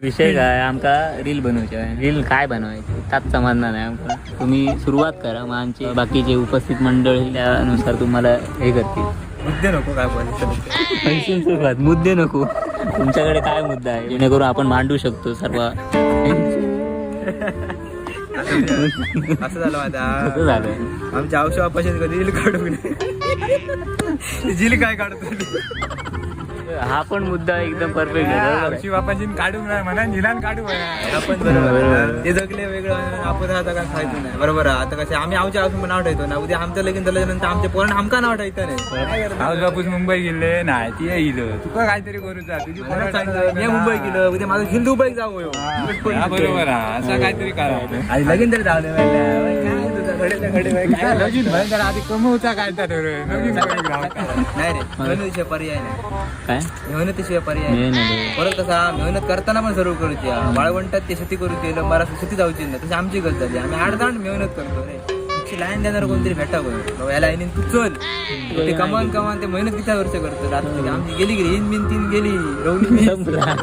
विषय काय? आमका रील बनवचे आहे. रील काय बनवायचे? त्यात समजणार नाही आमका. तुम्ही सुरुवात करा मग आमचे बाकीचे उपस्थित मंडळी त्यानुसार तुम्हाला हे करतील. मुद्दे नको काय बोलायचं? सुरुवात मुद्दे नको. तुमच्याकडे काय मुद्दा आहे? जेणेकरून आपण मांडू शकतो सर्व. असं झालं माझा झालंय आमच्या औषध कधी रील काढू नये. झील काय काढतो? हा पण मुद्दा एकदम परफेक्ट आहे. आमची बापाची काढू नाही म्हणा निलान काढू आपण बरोबर. ते जगले वेगळं आपण आता काय खायचं नाही. बरोबर. आता कसं आम्ही आमच्या आऊस नाव ठेवतो ना. उद्या आमचं लगीन झाल्यानंतर आमच्या पोरांना आमका नाव ठेवतं नाही? हाऊस बापूस मुंबई गेले नाही ती गेलो तुका काहीतरी करू जा तुझी मी. मुंबई गेलो उद्या माझं हिंदू बाईक जाऊ बरोबर असं काहीतरी करा. आणि लगीन तरी झालं काय तुझं काय जरा आधी कमवता काय तर लगीन करून राहता. नाही रे मेहनतीशिवाय पर्याय नाही काय मेहनतीशिवाय पर्याय नाही. नाही परत कसा मेहनत करताना पण सर्व करू हा. बाळवंटात ते शेती करू केलं मला शेती जाऊची नाही तशी आमची गलत झाली आम्ही आडदांड मेहनत करतो रे तुमची लाईन देणार कोणतरी भेटा बाबा या लाईनीन तू चल ते कमान कमान ते मेहनत किती वर्ष करतो रात्री आमची गेली गेली इन बिन तीन गेली रवली संपला.